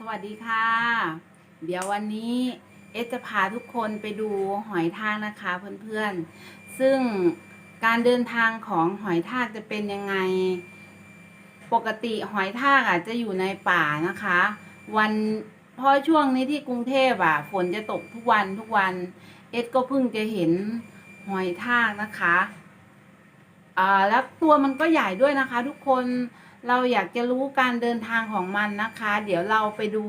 สวัสดีค่ะ เดี๋ยววันนี้เอสจะพาทุกคนไปดูหอยทากนะคะเพื่อนๆ ซึ่งการเดินทางของหอยทากจะเป็นยังไง ปกติหอยทากอะจะอยู่ในป่านะคะ วันเพราะช่วงนี้ที่กรุงเทพอะฝนจะตกทุกวันทุกวันเอสก็เพิ่งจะเห็นหอยทากนะคะอ่าแล้วตัวมันก็ใหญ่ด้วยนะคะ ทุกคน เราอยากจะรู้การเดินทางของมันนะคะ เดี๋ยวเราไปดู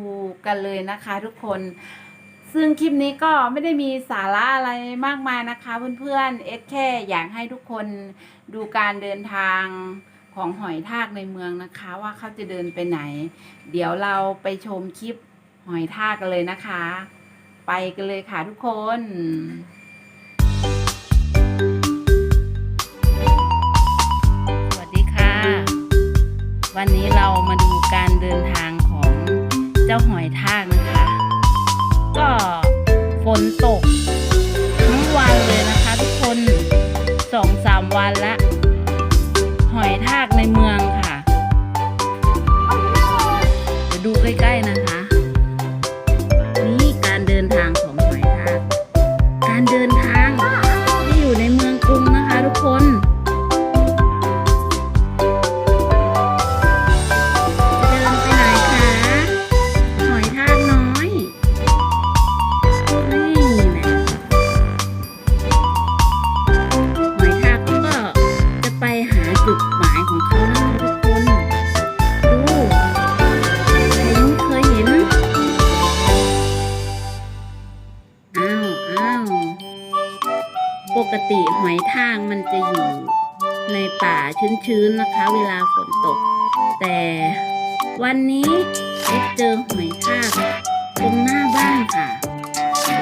กันเลยนะคะทุกคน ซึ่งคลิปนี้ก็ไม่ได้มีสาระอะไรมากมายนะคะเพื่อนๆ เอสแค่อยากให้ทุกคนดูการเดินทางของหอยทากในเมืองนะคะว่าเขาจะเดินไปไหน เดี๋ยวเราไปชมคลิปหอยทากกันเลยนะคะ ไปกันเลยค่ะทุกคน ปกติหอยทากมันจะอยู่ในป่าชื้นๆนะคะ เวลาฝนตก แต่วันนี้เอ็กเจอหอยทากตรงหน้าบ้านค่ะ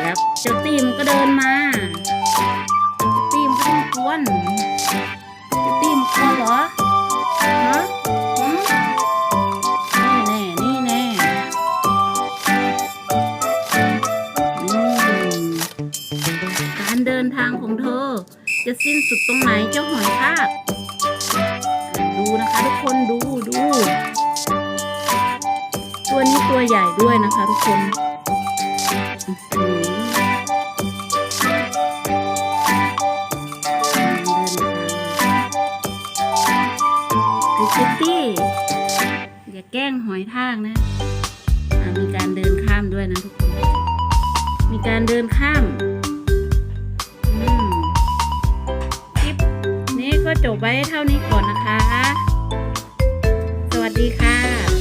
แล้วเจ้าตีมก็เดินมาเจ้าตีมก็ต้องกวนเจ้าตีมกลัวเหรอ เดินทางของเธอ จะสิ้นสุดตรงไหนเจ้าหอยทากดูนะคะทุกคนดูดู ตัวนี้ตัวใหญ่ด้วยนะคะทุกคนอื้อหือไอคิตตี้อย่าแกล้งหอยทากนะมีการเดินข้ามด้วยนะทุกคน มีการเดินข้าม ไว้เท่านี้ก่อนนะคะ สวัสดีค่ะ